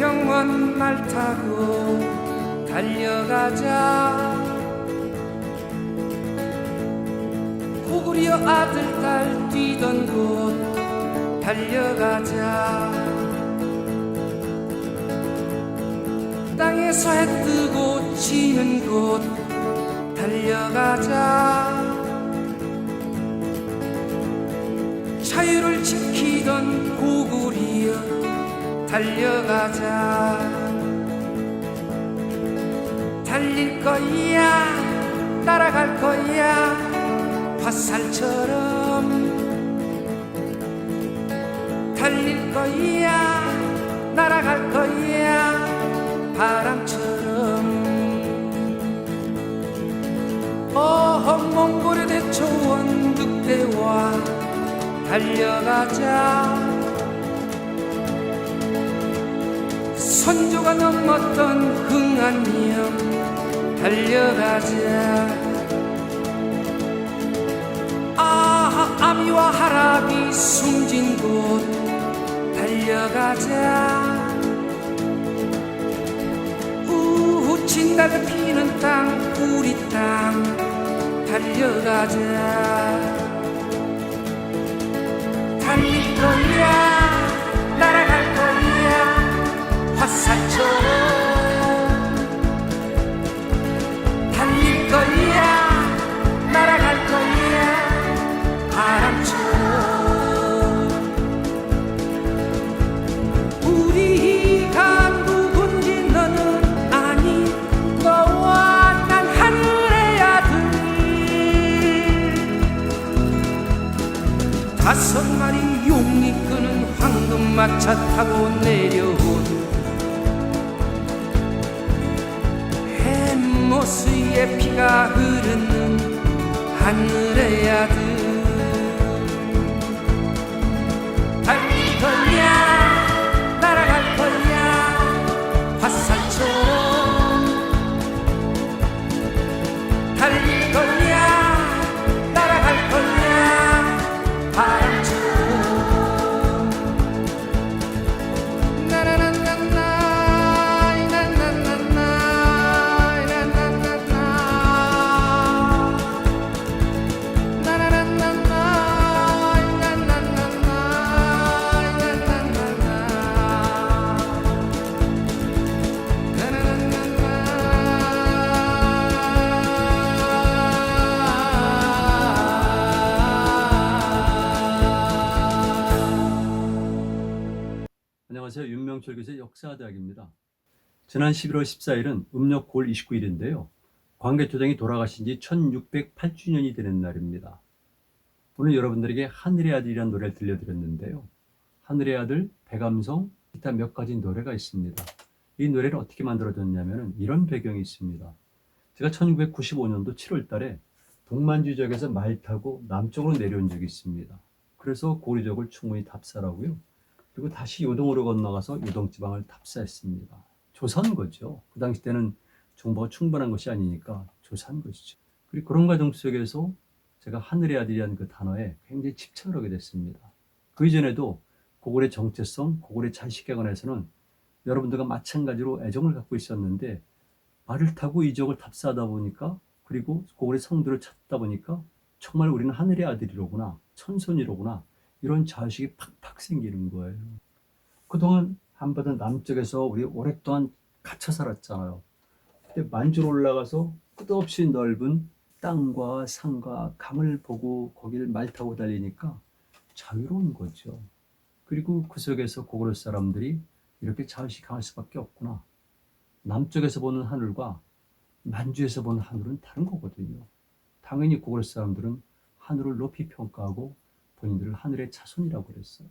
평원 말 타고 달려가자. 고구려 아들 딸 뛰던 곳 달려가자. 땅에서 해 뜨고 지는 곳 달려가자. 자유를 지키던 고구려 달려가자. 달릴 거야 따라갈 거야 화살처럼. 달릴 거야 날아갈 거야 바람처럼. 어허 몽골의 대초원 늑대와 달려가자 선조가 넘었던 흥한령 달려가자. 아하 아미와 하랍이 숨진 곳. 달려가자. 우후 진달래 피는 땅 우리 땅. 달려가자 화살 하 윤명철 교수의 역사대학입니다. 지난 11월 14일은 음력 9월 29일인데요. 광개토장이 돌아가신 지 1608주년이 되는 날입니다. 오늘 여러분들에게 하늘의 아들이라는 노래를 들려드렸는데요. 하늘의 아들, 배감성, 기타 몇 가지 노래가 있습니다. 이 노래를 어떻게 만들어졌냐면 이런 배경이 있습니다. 제가 1995년도 7월 달에 동만주 지역에서 말 타고 남쪽으로 내려온 적이 있습니다. 그래서 고리적을 충분히 답사라고요. 그리고 다시 요동으로 건너가서 요동 지방을 탑사했습니다. 조선 거죠. 그 당시 때는 정보가 충분한 것이 아니니까 조사한 것이죠. 그리고 그런 과정 속에서 제가 하늘의 아들이라는 그 단어에 굉장히 집착을 하게 됐습니다. 그 이전에도 고골의 정체성, 고골의 자식에 관해서는 여러분들과 마찬가지로 애정을 갖고 있었는데 말을 타고 이적을 탑사하다 보니까 그리고 고골의 성들을 찾다 보니까 정말 우리는 하늘의 아들이로구나 천손이로구나 이런 자식이 팍팍 생기는 거예요. 그동안 한바다 남쪽에서 우리 오랫동안 갇혀 살았잖아요. 근데 만주로 올라가서 끝없이 넓은 땅과 산과 강을 보고 거기를 말 타고 달리니까 자유로운 거죠. 그리고 그 속에서 고구려 사람들이 이렇게 자의식 강할 수밖에 없구나. 남쪽에서 보는 하늘과 만주에서 보는 하늘은 다른 거거든요. 당연히 고구려 사람들은 하늘을 높이 평가하고 본인들을 하늘의 자손이라고 그랬어요.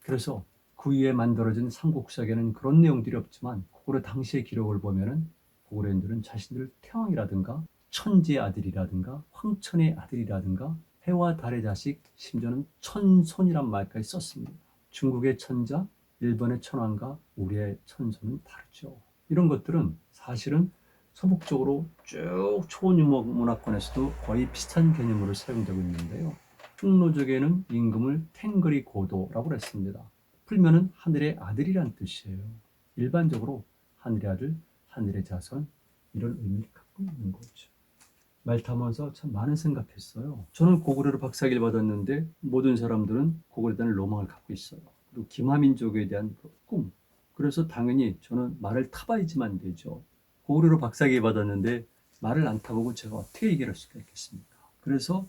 그래서 그 위에 만들어진 삼국사에는 그런 내용들이 없지만 고구려 당시의 기록을 보면은 고구려인들은 자신들을 태왕이라든가 천지의 아들이라든가 황천의 아들이라든가 해와 달의 자식 심지어는 천손이란 말까지 썼습니다. 중국의 천자, 일본의 천왕과 우리의 천손은 다르죠. 이런 것들은 사실은 서북적으로 쭉 초원 유목 문화권에서도 거의 비슷한 개념으로 사용되고 있는데요. 충노족에는 임금을 탱거리 고도라고 했습니다. 풀면은 하늘의 아들이란 뜻이에요. 일반적으로 하늘의 아들, 하늘의 자손 이런 의미를 갖고 있는 거죠. 말 타면서 참 많은 생각했어요. 저는 고구려로 박사기를 받았는데 모든 사람들은 고구려에 대한 로망을 갖고 있어요. 그리고 기마민족에 대한 그 꿈. 그래서 당연히 저는 말을 타봐야지만 되죠. 고구려로 박사기 받았는데 말을 안 타보고 제가 어떻게 얘기할 수가 있겠습니까? 그래서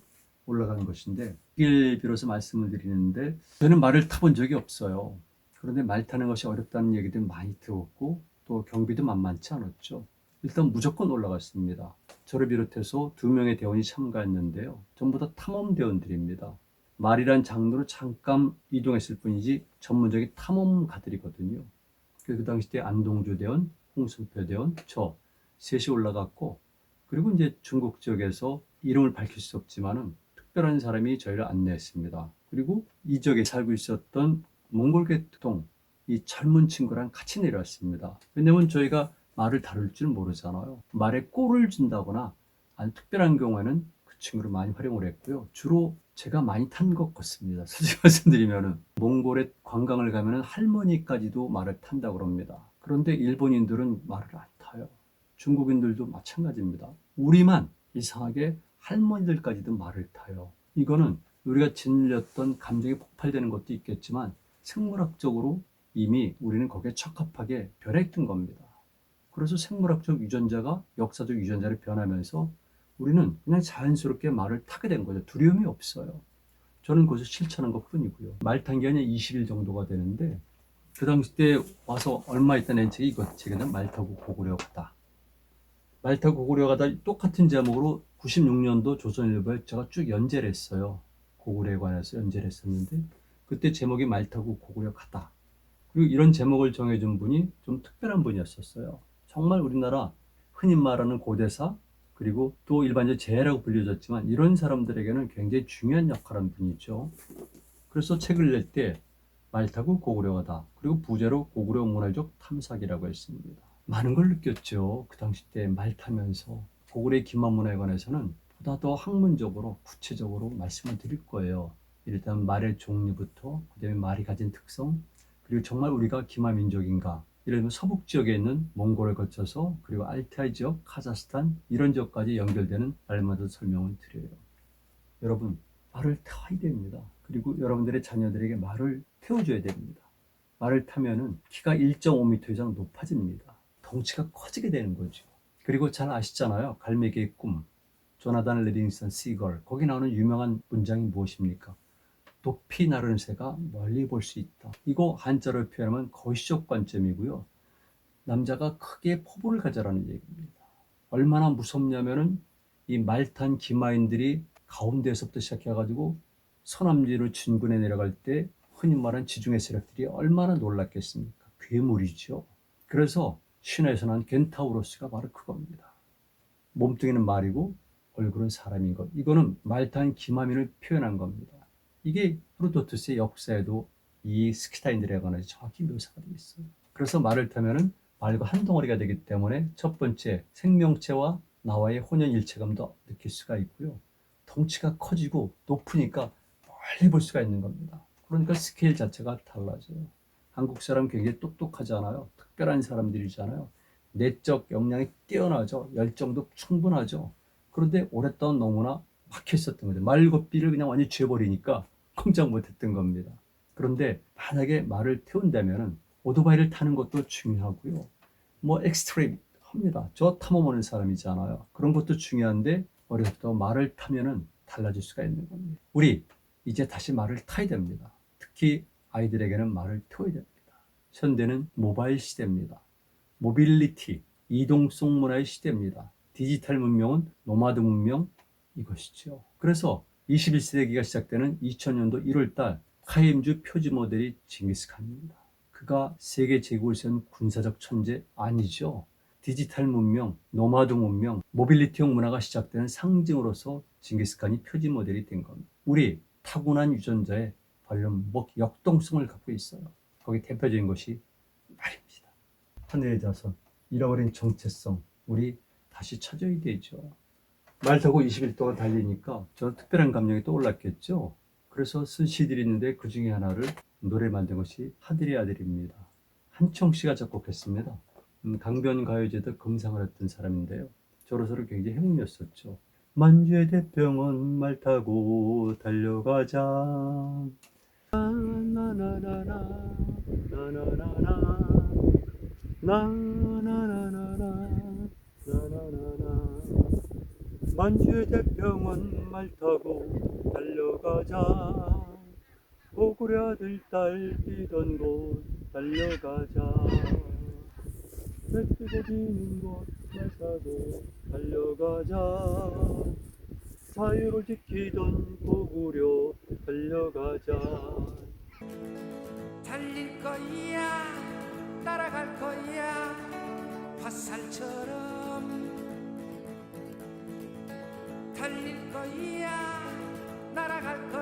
올라간 것인데 이길 빌어서 말씀을 드리는데 저는 말을 타본 적이 없어요. 그런데 말 타는 것이 어렵다는 얘기도 많이 들었고 또 경비도 만만치 않았죠. 일단 무조건 올라갔습니다. 저를 비롯해서 두 명의 대원이 참가했는데요. 전부 다 탐험 대원들입니다. 말이란 장르로 잠깐 이동했을 뿐이지 전문적인 탐험가들이거든요. 그 당시 때 안동주 대원, 홍순표 대원, 저 셋이 올라갔고 그리고 이제 중국 지역에서 이름을 밝힐 수 없지만은 특별한 사람이 저희를 안내했습니다. 그리고 이 지역에 살고 있었던 몽골 계통 이 젊은 친구랑 같이 내려왔습니다. 왜냐면 저희가 말을 다룰 줄 모르잖아요. 말에 꼴을 준다거나 아니 특별한 경우에는 그 친구를 많이 활용을 했고요. 주로 제가 많이 탄 것 같습니다. 솔직히 말씀드리면은 몽골에 관광을 가면은 할머니까지도 말을 탄다고 그럽니다. 그런데 일본인들은 말을 안 타요. 중국인들도 마찬가지입니다. 우리만 이상하게 할머니들까지도 말을 타요. 이거는 우리가 짓눌렸던 감정이 폭발되는 것도 있겠지만 생물학적으로 이미 우리는 거기에 적합하게 변했던 겁니다. 그래서 생물학적 유전자가 역사적 유전자로 변하면서 우리는 그냥 자연스럽게 말을 타게 된 거죠. 두려움이 없어요. 저는 그것을 실천한 것 뿐이고요. 말 탄 게 한 20일 정도가 되는데 그 당시 때 와서 얼마 있다 낸 책이 이것 책에는 말 타고 고구려 가다. 말 타고 고구려 가 다 똑같은 제목으로 96년도 조선일보에 제가 쭉 연재를 했어요. 고구려에 관해서 연재를 했었는데 그때 제목이 말 타고 고구려 가다. 그리고 이런 제목을 정해준 분이 좀 특별한 분이었었어요. 정말 우리나라 흔히 말하는 고대사 그리고 또 일반적으로 제라고 불려졌지만 이런 사람들에게는 굉장히 중요한 역할을 한 분이죠. 그래서 책을 낼 때 말 타고 고구려 가다 그리고 부제로 고구려 문화적 탐사기라고 했습니다. 많은 걸 느꼈죠. 그 당시 때 말 타면서 고구려의 기만 문화에 관해서는 보다 더 학문적으로 구체적으로 말씀을 드릴 거예요. 일단 말의 종류부터 그다음에 말이 가진 특성 그리고 정말 우리가 기마 민족인가 이런 서북 지역에 있는 몽골을 거쳐서 그리고 알타이 지역, 카자흐스탄 이런 지역까지 연결되는 말마다 설명을 드려요. 여러분 말을 타야 됩니다. 그리고 여러분들의 자녀들에게 말을 태워줘야 됩니다. 말을 타면은 키가 1.5m 이상 높아집니다. 덩치가 커지게 되는 거죠. 그리고 잘 아시잖아요. 갈매기의 꿈. 조나단 레딩슨 시걸. 거기 나오는 유명한 문장이 무엇입니까? 높이 나르는 새가 멀리 볼 수 있다. 이거 한자로 표현하면 거시적 관점이고요. 남자가 크게 포부를 가져라는 얘기입니다. 얼마나 무섭냐면은 이 말탄 기마인들이 가운데에서부터 시작해가지고 서남지로 진군에 내려갈 때 흔히 말하는 지중해 세력들이 얼마나 놀랐겠습니까? 괴물이죠. 그래서 신화에서 난 겐타우로스가 바로 그겁니다. 몸뚱이는 말이고 얼굴은 사람인 것. 이거는 말탄 기마민을 표현한 겁니다. 이게 프로토투스의 역사에도 이 스키타인들에 관해서 정확히 묘사가 되어 있어요. 그래서 말을 타면은 말과 한 덩어리가 되기 때문에 첫 번째 생명체와 나와의 혼연 일체감도 느낄 수가 있고요. 덩치가 커지고 높으니까 멀리 볼 수가 있는 겁니다. 그러니까 스케일 자체가 달라져요. 한국 사람 굉장히 똑똑하잖아요. 특별한 사람들이잖아요. 내적 역량이 뛰어나죠. 열정도 충분하죠. 그런데 오랫동안 너무나 막혀 있었던 거죠. 말고삐를 그냥 완전히 죄버리니까 꼼짝 못했던 겁니다. 그런데 만약에 말을 태운다면은 오토바이를 타는 것도 중요하고요. 뭐 엑스트림 합니다. 저 탐험하는 사람이잖아요. 그런 것도 중요한데 어려서 말을 타면은 달라질 수가 있는 겁니다. 우리 이제 다시 말을 타야 됩니다. 특히 아이들에게는 말을 태워야 됩니다. 현대는 모바일 시대입니다. 모빌리티, 이동성 문화의 시대입니다. 디지털 문명은 노마드 문명 이것이죠. 그래서 21세기가 시작되는 2000년도 1월달 카임주 표지 모델이 징기스칸입니다. 그가 세계 제국을 세운 군사적 천재 아니죠. 디지털 문명, 노마드 문명, 모빌리티형 문화가 시작되는 상징으로서 징기스칸이 표지 모델이 된 겁니다. 우리 타고난 유전자에 관련 뭐 역동성을 갖고 있어요. 거기 대표적인 것이 말입니다. 하늘의 자손, 잃어버린 정체성, 우리 다시 찾아야 되죠. 말 타고 20일 동안 달리니까 저는 특별한 감정이 떠올랐겠죠. 그래서 쓴 시들이 있는데 그 중에 하나를 노래를 만든 것이 하들의 아들입니다. 한청 씨가 작곡했습니다. 음, 강변 가요제도 금상을 했던 사람인데요. 저로서는 굉장히 행운이었었죠. 만주의 대병원 말 타고 달려가자. 대병원 말 타고 달려가자. 고구려 아들 딸 뛰던 곳 달려가자. 배 뜨고 비는 곳말 타고 달려가자 자유를 지키던 고구려 달려가자. 달릴 거야 따라갈 거야 화살처럼. 달릴 거야 날아갈 거야